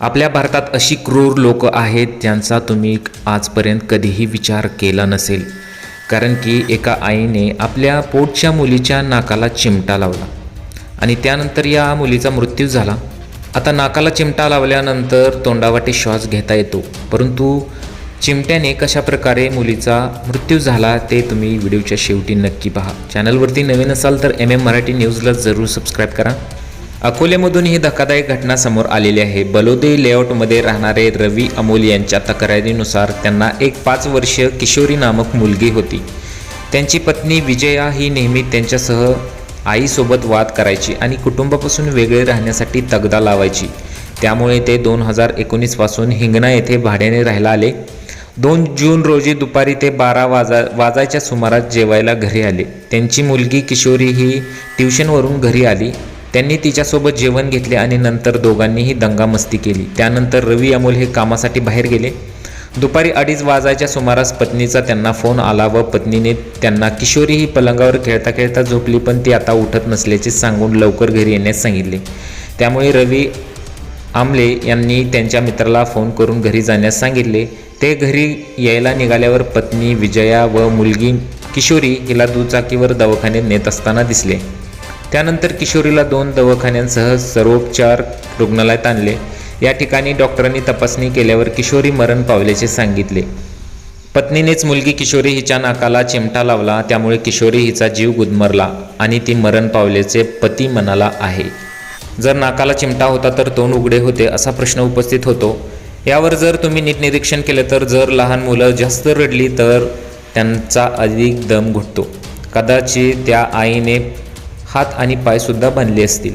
आपल्या भारतात अशी क्रूर लोक आहेत ज्यांचा तुम्ही आजपर्यंत कधीही विचार केला नसेल. कारण की एका आईने आपल्या पोटच्या मुलीच्या नाकाला चिमटा लावला. आणि त्यानंतर या मुलीचा मृत्यू झाला. आता नाकाला चिमटा लावल्यानंतर तोंडावाटे श्वास घेता येतो. परंतु चिमट्याने कशा प्रकारे मुलीचा मृत्यू झाला ते तुम्ही व्हिडिओच्या शेवटी नक्की पहा. चॅनलवरती नवीन असाल तर एम एम मराठी न्यूजला जरूर सबस्क्राईब करा. अकोल्यामधून ही धक्कादायक घटना समोर आलेली आहे. बलोदे लेआउटमध्ये राहणारे रवी अमोल यांच्या तक्रारीनुसार त्यांना एक पाच वर्षीय किशोरी नामक मुलगी होती. त्यांची पत्नी विजया ही नेहमी त्यांच्यासह आईसोबत वाद करायची आणि कुटुंबापासून वेगळे राहण्यासाठी तगदा लावायची. त्यामुळे ते दोन हजार एकोणीसपासून हिंगणा येथे भाड्याने राहायला आले. दोन जून रोजी दुपारी ते बारा वाजा वाजायच्या सुमारास जेवायला घरी आले. त्यांची मुलगी किशोरी ही ट्युशनवरून घरी आली. त्यांनी तिच्यासोबत जेवण घेतले आणि नंतर दोघांनीही दंगामस्ती केली. त्यानंतर रवी अमोल हे कामासाठी बाहेर गेले. दुपारी अडीच वाजायच्या सुमारास पत्नीचा त्यांना फोन आला व पत्नीने त्यांना किशोरी ही पलंगावर खेळता खेळता झोपली पण ती आता उठत नसल्याचे सांगून लवकर घरी येण्यास सांगितले. त्यामुळे रवी आमले यांनी त्यांच्या मित्राला फोन करून घरी जाण्यास सांगितले. ते घरी यायला निघाल्यावर पत्नी विजया व मुलगी किशोरी हिला दुचाकीवर दवाखान्यात नेत असताना दिसले. त्यानंतर किशोरीला दोन दवाखान्यांसह सर्वोपचार रुग्णालयात आणले. या ठिकाणी डॉक्टरांनी तपासणी केल्यावर किशोरी मरण पावल्याचे सांगितले. पत्नीनेच मुलगी किशोरी हिच्या नाकाला चिमटा लावला त्यामुळे किशोरी हिचा जीव गुदमरला आणि ती मरण पावल्याचे पती म्हणाला आहे. जर नाकाला चिमटा होता तर तोंड उघडे होते असा प्रश्न उपस्थित होतो. यावर जर तुम्ही नीट निरीक्षण केलं तर जर लहान मुलं जास्त रडली तर त्यांचा अधिक दम घुटतो. कदाचित त्या आईने हात आणि पायसुद्धा बांधले असतील.